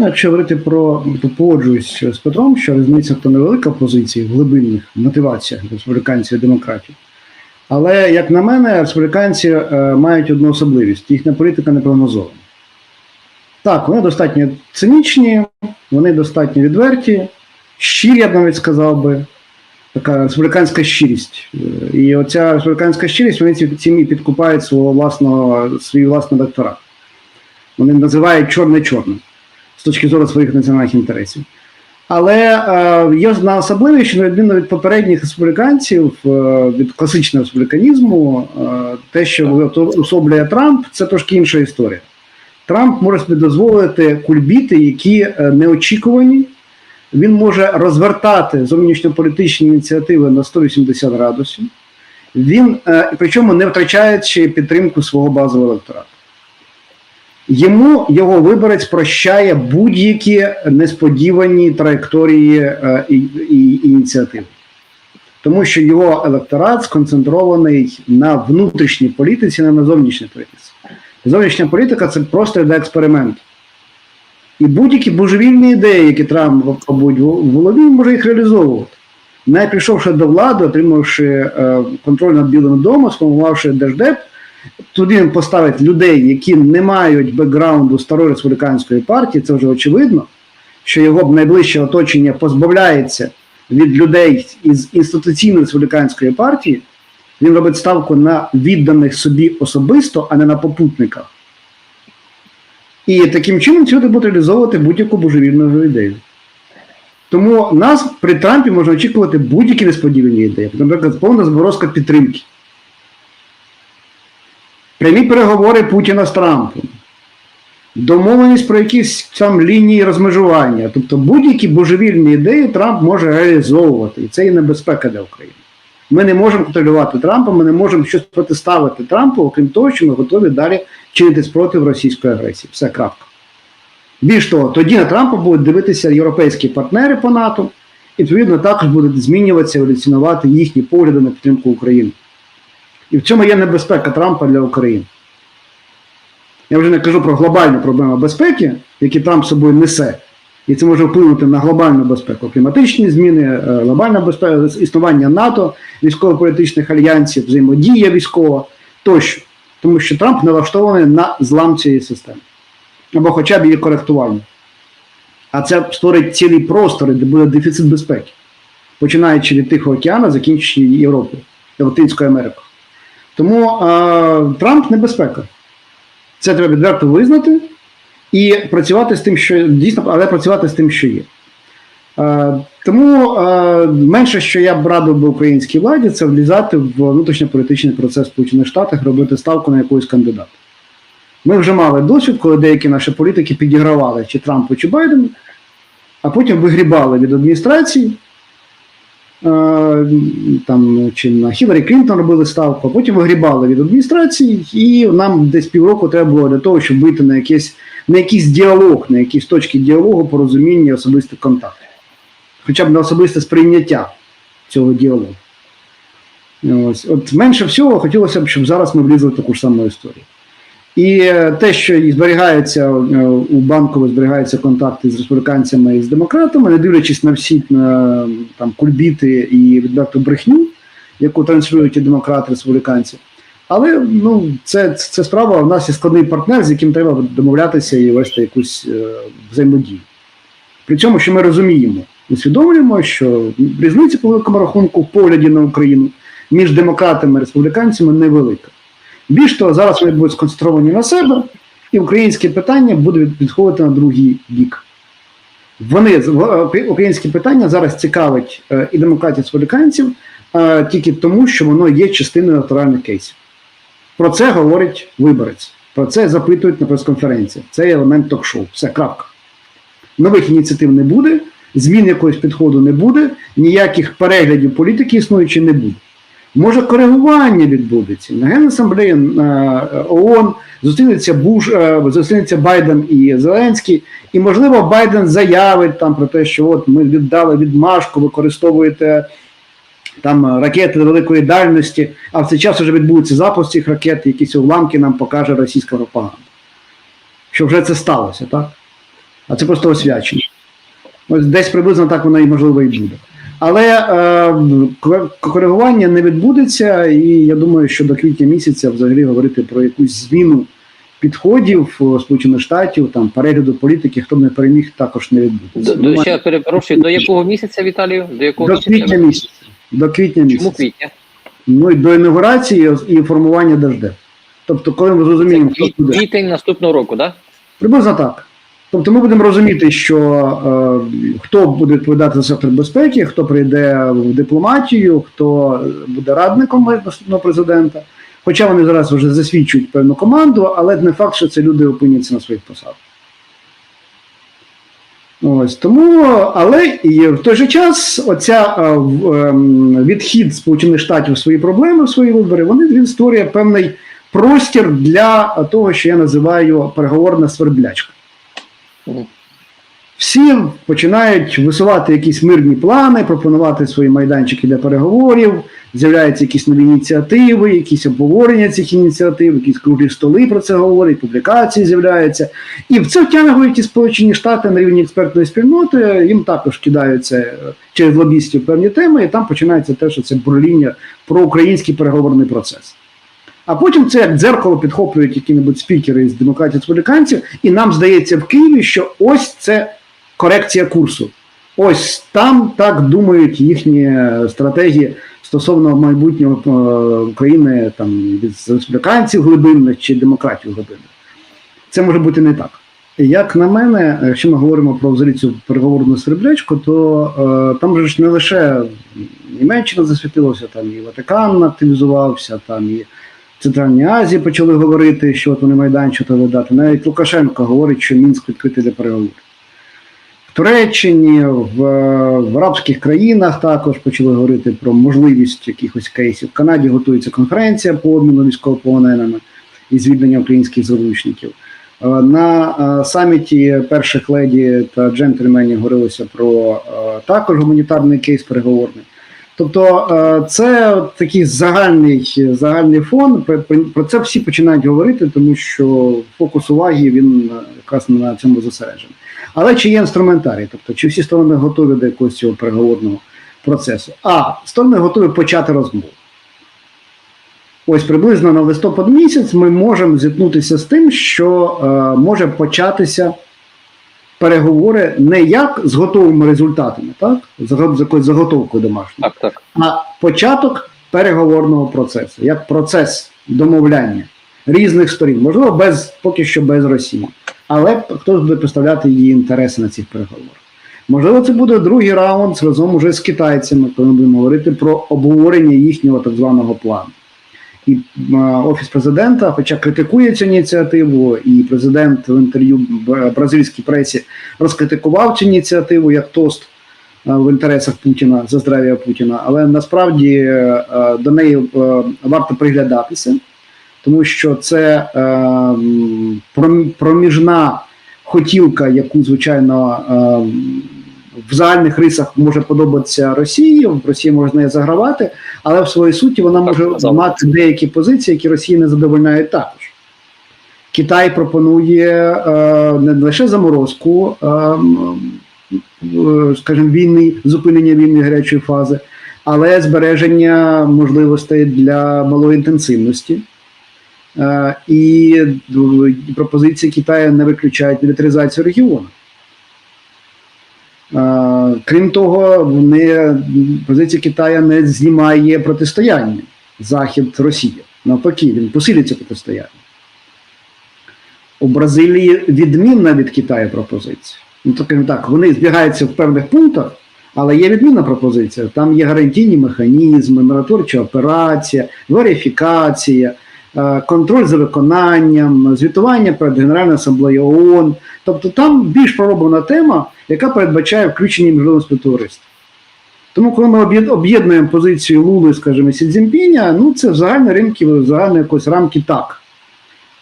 Ну, якщо говорити про погоджуюсь з Петром, що різниця то невелика позиції в глибинних мотиваціях республіканців і демократів. Але, як на мене, республіканці е, мають одну особливість: їхня політика не прогнозована. Так, вони достатньо цинічні, вони достатньо відверті, щирі, я б навіть сказав би, така республіканська щирість. Е, І оця республіканська щирість, вони ці- підкупають свого власного, свій власний докторат. Вони називають чорне-чорне з точки зору своїх національних інтересів. Але е, є одна особливість, що на відміну від попередніх республіканців, е, від класичного республіканізму, е, те, що особлює Трамп, це трошки інша історія. Трамп може собі дозволити кульбіти, які е, неочікувані. Він може розвертати зовнішньополітичні ініціативи на 180 градусів. Він, е, причому не втрачаючи підтримку свого базового електорату. Йому його виборець прощає будь-які несподівані траєкторії е, і, і ініціативи. Тому що його електорат сконцентрований на внутрішній політиці, не на зовнішній політиці. Зовнішня політика це просто йде експеримент. І будь-які божевільні ідеї, які Трамп мабуть, в голові, може їх реалізовувати. Навіть прийшовши до влади, отримавши е, контроль над Білим домом, сформувавши держдеп, туди він поставить людей, які не мають бекграунду старої республіканської партії, це вже очевидно, що його б найближче оточення позбавляється від людей із інституційної республіканської партії, він робить ставку на відданих собі особисто, а не на попутниках. І таким чином ці люди будуть реалізовувати будь-яку божевільну ідею. Тому нас при Трампі можна очікувати будь-які несподівані ідеї. Наприклад, повна зборозка підтримки. Прямі переговори Путіна з Трампом. Домовленість про якісь там лінії розмежування. Тобто будь-які божевільні ідеї Трамп може реалізовувати. І це є небезпека для України. Ми не можемо контролювати Трампа, ми не можемо щось протиставити Трампу, окрім того, що ми готові далі чинити спротив російської агресії. Все крапка. Більш того, тоді на Трампа будуть дивитися європейські партнери по НАТО, і відповідно також будуть змінюватися, еволюціонувати їхні погляди на підтримку України. І в цьому є небезпека Трампа для України. Я вже не кажу про глобальну проблему безпеки, які Трамп собою несе. І це може вплинути на глобальну безпеку, кліматичні зміни, е, глобальна безпека, існування НАТО, військово-політичних альянсів, взаємодія військова тощо. Тому що Трамп налаштований на злам цієї системи. Або хоча б її коректування. А це створить цілі простори, де буде дефіцит безпеки, починаючи від Тихого океану, закінчуючи Європою, Латинською Америкою. Тому е, Трамп небезпека. Це треба відверто визнати і працювати з тим, що дійсно, але працювати з тим, що є. Е, тому е, менше, що я б радив би українській владі, це влізати в внутрішньополітичний процес Сполучених Штатах, робити ставку на якогось кандидата. Ми вже мали досвід, коли деякі наші політики підігравали чи Трампу, чи Байдену, а потім вигрібали від адміністрації. Е, Там чи на Хіларі Клінтон робили ставку, потім вигрібали від адміністрації, і нам десь півроку треба було для того, щоб вийти на якийсь, на якийсь діалог, на якісь точки діалогу, порозуміння, особистих контактів. Хоча б на особисте сприйняття цього діалогу. Ось. От менше всього хотілося б, щоб зараз ми влізли в таку ж саму історію. І е, те, що і зберігається е, у банкові зберігаються контакти з республіканцями і з демократами, не дивлячись на всі е, там кульбіти і відверту брехню, яку транслюють і демократи, і республіканці. Але ну, це, це справа. У нас є складний партнер, з яким треба домовлятися і вести якусь взаємодію. При цьому, що ми розуміємо, усвідомлюємо, що різниця по великому рахунку в погляді на Україну між демократами і республіканцями невелика. Більш того, зараз вони будуть сконцентровані на себе, і українське питання буде від- відходити на другий бік. Вони е, українське питання зараз цікавить е, і демократів, республіканців е, тільки тому, що воно є частиною електоральних кейсів. Про це говорить виборець, про це запитують на прес-конференціях. Це елемент ток-шоу. Все, крапка. Нових ініціатив не буде, змін якогось підходу не буде, ніяких переглядів політики існуючої не буде. Може, коригування відбудеться. На Генасамблеї на ООН зустрінеться Буш, е, зустрінеться Байден і Зеленський, і, можливо, Байден заявить там про те, що от ми віддали відмашку, використовуєте там ракети великої дальності, а в цей час вже відбудеться запуск цих ракет, якісь уламки нам покаже російська пропаганда. Що вже це сталося, так? а це просто освячення. Ось десь приблизно так воно і можливо і буде. Але е, коригування не відбудеться, і я думаю, що до квітня місяця взагалі говорити про якусь зміну підходів Сполучених Штатів, там перегляду політики, хто б не переміг, також не відбудеться. до, ще перепрошую, до якого місяця, Віталію? До якого До місяця? квітня місяця. До квітня Чому місяця. квітня? Ну і до інаугурації і формування держдеп. Тобто, коли ми Це зрозуміємо, хто квіт- буде. квітень наступного року, так? Приблизно так. Тобто ми будемо розуміти, що е, хто буде відповідати за сектор безпеки, хто прийде в дипломатію, хто буде радником наступного президента. Хоча вони зараз вже засвідчують певну команду, але не факт, що це люди опиняться на своїх посадах. Ось тому, але і в той же час оця е, ем, відхід Сполучених Штатів свої проблеми, свої вибори, вони він створює певний простір для того, що я називаю переговорна сверблячка. Всі починають висувати якісь мирні плани, пропонувати свої майданчики для переговорів, з'являються якісь нові ініціативи, якісь обговорення цих ініціатив, якісь круглі столи про це говорять, публікації з'являються. І в це втягують і Сполучені Штати на рівні експертної спільноти, їм також кидаються е, через лобістів певні теми, і там починається те, що це бурління про український переговорний процес. А потім це як дзеркало підхоплюють які-небудь спікери з демократів республіканців, і нам здається в Києві, що ось це корекція курсу. Ось там так думають їхні стратегії стосовно майбутнього е, України там, від республіканців глибинних чи демократів глибинних. Це може бути не так. Як на мене, якщо ми говоримо про взагалі цю переговорну сереблячку, то е, там ж не лише Німеччина засвітилася, там і Ватикан активізувався, там і Центральній Азії почали говорити, що от вони майданчик видати. Навіть Лукашенко говорить, що Мінськ відкритий для переговорів. В Туреччині, в, в арабських країнах також почали говорити про можливість якихось кейсів. В Канаді готується конференція по обміну військовополоненими і звільнення українських заручників. Е, На е, саміті перших леді та джентльменів говорилося про е, також гуманітарний кейс переговорний. Тобто е, це такий загальний, загальний фон. Про- це всі починають говорити, тому що фокус уваги він е, якраз на цьому зосереджений. Але чи є інструментарій? Тобто, чи всі сторони готові до якогось цього переговорного процесу? А сторони готові почати розмову. Ось приблизно на листопад місяць ми можемо зіткнутися з тим, що е, може початися переговори не як з готовими результатами, так? З, якоюсь заготовкою домашньою, Так, так. а початок переговорного процесу, як процес домовляння різних сторін, можливо, без поки що без Росії, але хтось буде представляти її інтереси на цих переговорах. Можливо, це буде другий раунд разом уже з китайцями, коли ми будемо говорити про обговорення їхнього так званого плану. І офіс президента, хоча критикує цю ініціативу, і президент в інтерв'ю бразильській пресі розкритикував цю ініціативу як тост в інтересах Путіна за здрав'я Путіна, але насправді до неї варто приглядатися, тому що це проміжна хотілка, яку звичайно в загальних рисах може подобатися Росії. Росія може з нею загравати, але в своїй суті вона може сказав. мати деякі позиції, які Росії не задовольняють також. Китай пропонує е, не лише заморозку, е, е, скажімо, війни, зупинення війни гарячої фази, але збереження можливостей для малої інтенсивності. Е, І пропозиції Китаю не виключають мілітаризацію регіону. Крім того, вони, позиція Китаю не знімає протистояння Захід Росія. Навпаки, він посилює це протистояння. У Бразилії відмінна від Китаю пропозиція. Ну, скажімо так, вони збігаються в певних пунктах, але є відмінна пропозиція. Там є гарантійні механізми, миротворча операція, верифікація, контроль за виконанням, звітування перед Генеральною асамблеєю ООН. Тобто там більш пророблена тема, яка передбачає включення міжнародного співтовариства. Тому, коли ми об'єднуємо позицію Лули, скажімо, Сі ну це в загальні римки, в загальні якось рамки так.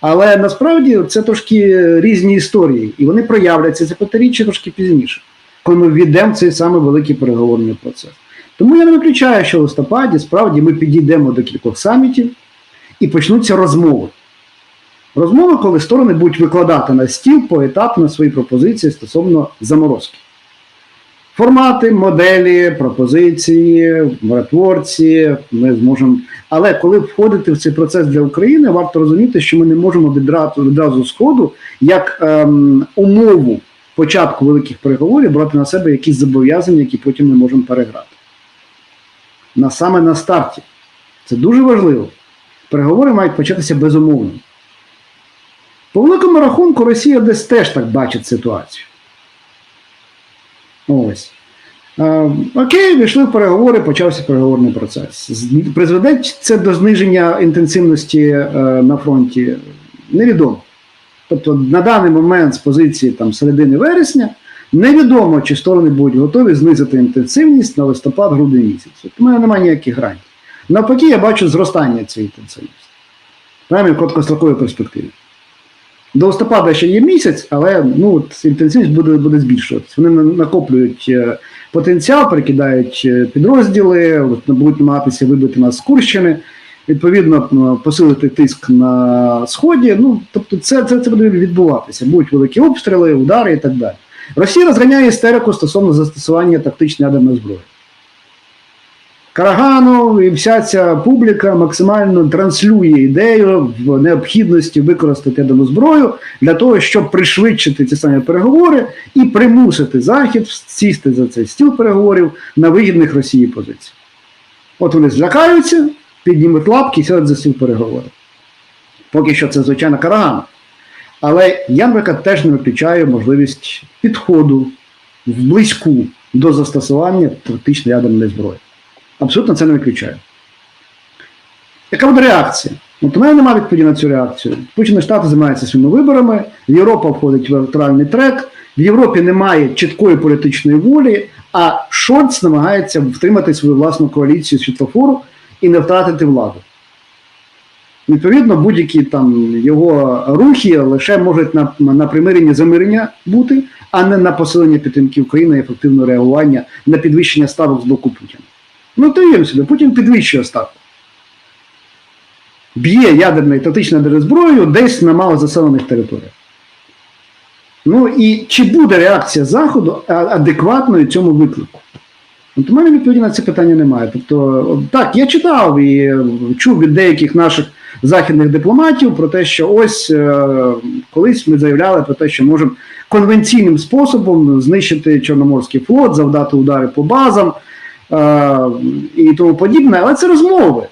Але насправді це трошки різні історії, і вони проявляться це п'ятиріччя трошки пізніше, коли ми ввійдемо цей самий великий переговорний процес. Тому я не виключаю, що в листопаді справді ми підійдемо до кількох самітів і почнуться розмови. Розмови, коли сторони будуть викладати на стіл поетапно свої пропозиції стосовно заморозки. Формати, моделі, пропозиції, миротворці, ми зможемо. Але коли входити в цей процес для України, варто розуміти, що ми не можемо відразу, відразу сходу як ем, умову початку великих переговорів брати на себе якісь зобов'язання, які потім ми можемо переграти. На саме на старті. Це дуже важливо. Переговори мають початися безумовно. По великому рахунку, Росія десь теж так бачить ситуацію. Ось. Е, окей, війшли в переговори, почався переговорний процес. Призведе це до зниження інтенсивності е, на фронті? Невідомо. Тобто на даний момент з позиції там, середини вересня невідомо, чи сторони будуть готові знизити інтенсивність на листопад-грудень місяць. У мене немає ніяких грань. Навпаки, я бачу зростання цієї інтенсивності. Принаймні в короткостроковій перспективі. До листопада ще є місяць, але ну, от, інтенсивність буде, буде збільшуватися. Вони накоплюють е, потенціал, перекидають е, підрозділи, от, будуть намагатися вибити нас з Курщини, відповідно посилити тиск на сході. Ну, тобто, це, це, це буде відбуватися. Будуть великі обстріли, удари і так далі. Росія розганяє істерику стосовно застосування тактичної ядерної зброї. Караганов і вся ця публіка максимально транслює ідею в необхідності використати ядерну зброю для того, щоб пришвидшити ці самі переговори і примусити Захід сісти за цей стіл переговорів на вигідних Росії позиціях. От вони злякаються, піднімуть лапки і сядуть за стіл переговорів. Поки що це, звичайно, Караганов. Але я, наприклад, теж не виключаю можливість підходу в близьку до застосування тактичної ядерної зброї. Абсолютно це не виключаю. Яка буде реакція? От у мене немає відповіді на цю реакцію. Сполучені Штати займаються своїми виборами, Європа входить в електоральний трек, в Європі немає чіткої політичної волі, а Шольц намагається втримати свою власну коаліцію світлофору і не втратити владу. Відповідно, будь-які там його рухи лише можуть на, на примирення замирення бути, а не на посилення підтримки України і ефективне реагування на підвищення ставок з боку Путіна. Ну, є собі, Путін підвищує ставку. Б'є ядерною тактичною ядерною зброєю десь на малозаселених територіях. Ну і чи буде реакція Заходу адекватною цьому виклику? От у мене відповіді на це питання немає. Тобто, так, я читав і е, чув від деяких наших західних дипломатів про те, що ось е, колись ми заявляли про те, що можемо конвенційним способом знищити Чорноморський флот, завдати удари по базам і тому подібне. Але це розмови.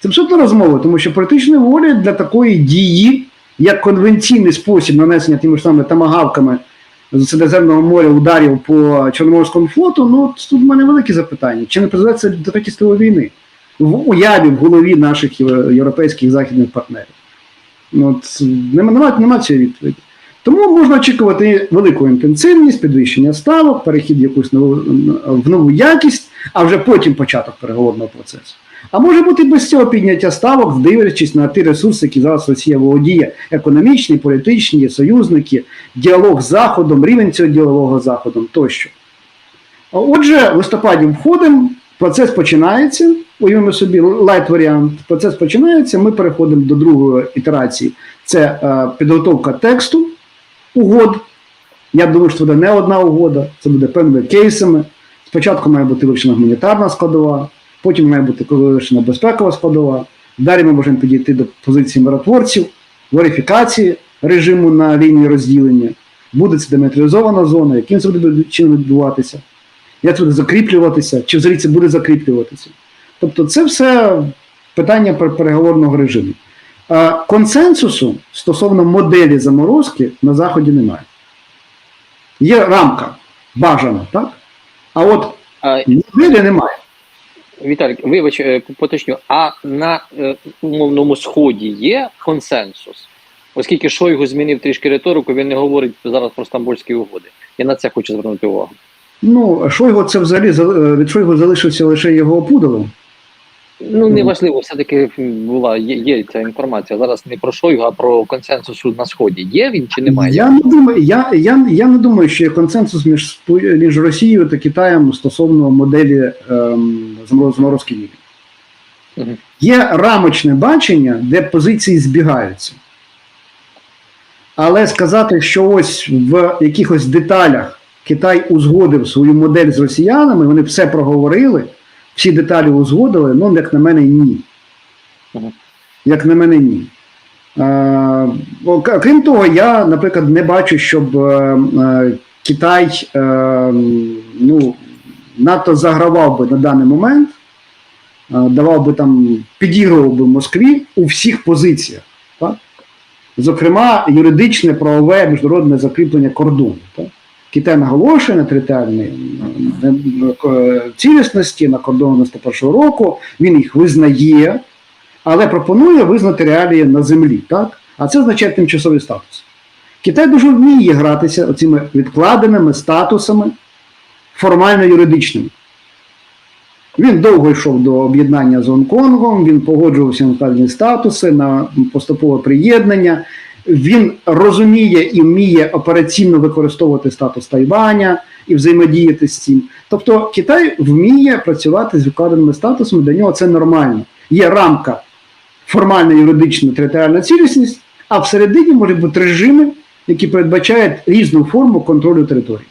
Це абсолютно розмови, тому що політичної волі для такої дії, як конвенційний спосіб нанесення тими ж самими тамагавками з Середземного моря ударів по Чорноморському флоту, ну тут в мене великі запитання. Чи не призведе це до Третьої світової війни? В уяві, в голові наших євро- європейських західних партнерів. Ну, от, нема, нема, нема цієї відповіді. Тому можна очікувати велику інтенсивність, підвищення ставок, перехід якусь нову, в нову якість, а вже потім початок переговорного процесу. А може бути без цього підняття ставок, дивлячись на ті ресурси, які зараз Росія володіє: економічні, політичні, союзники, діалог з Заходом, рівень цього діалогу з Заходом тощо. Отже, в листопаді входимо, процес починається. Уявимо собі лайт варіант. Процес починається. Ми переходимо до другої ітерації. Це е, підготовка тексту угод. Я думаю, що буде не одна угода, це буде певними кейсами. Спочатку має бути вивчена гуманітарна складова, потім має бути вивчена безпекова складова. Далі ми можемо підійти до позиції миротворців, верифікації режиму на лінії розділення. Буде це демілітаризована зона, яким це буде чином відбуватися, як це буде закріплюватися, чи взагалі це буде закріплюватися. Тобто, це все питання переговорного режиму. А консенсусу стосовно моделі заморозки на Заході немає. Є рамка бажана, так? А от А, немає. Віталік, вибач, е, поточню, а на е, умовному сході є консенсус? Оскільки Шойгу змінив трішки риторику, він не говорить зараз про стамбульські угоди. Я на це хочу звернути увагу. Ну, Шойгу це взагалі за- від Шойгу залишився лише його опудало. Ну, неважливо, все-таки була є, є ця інформація. Зараз не про Шойгу, а про консенсус на сході. Є він чи немає? Я не думаю, я, я, я не думаю, що є консенсус між, між Росією та Китаєм стосовно моделі ем, заморозки війни. Мгм. Є рамочне бачення, де позиції збігаються. Але сказати, що ось в якихось деталях Китай узгодив свою модель з росіянами, вони все проговорили, всі деталі узгодили, ну, як на мене, ні. Як на мене, ні. Е, крім того, я, наприклад, не бачу, щоб е, е, Китай е, ну, надто загравав би на даний момент, е, давав би там, підігрував би Москві у всіх позиціях. Так? Зокрема, юридичне, правове, міжнародне закріплення кордону. Так? Китай наголошує на територіальній е, цілісності на кордону 91 року, він їх визнає, але пропонує визнати реалії на землі. Так? А це означає тимчасовий статус. Китай дуже вміє гратися цими відкладеними статусами формально юридичними. Він довго йшов до об'єднання з Гонконгом, він погоджувався на певні статуси, на поступове приєднання. Він розуміє і вміє операційно використовувати статус Тайваня і взаємодіяти з цим. Тобто Китай вміє працювати з викладеними статусами, для нього це нормально. Є рамка формальна юридична територіальна цілісність, а всередині можуть бути режими, які передбачають різну форму контролю території.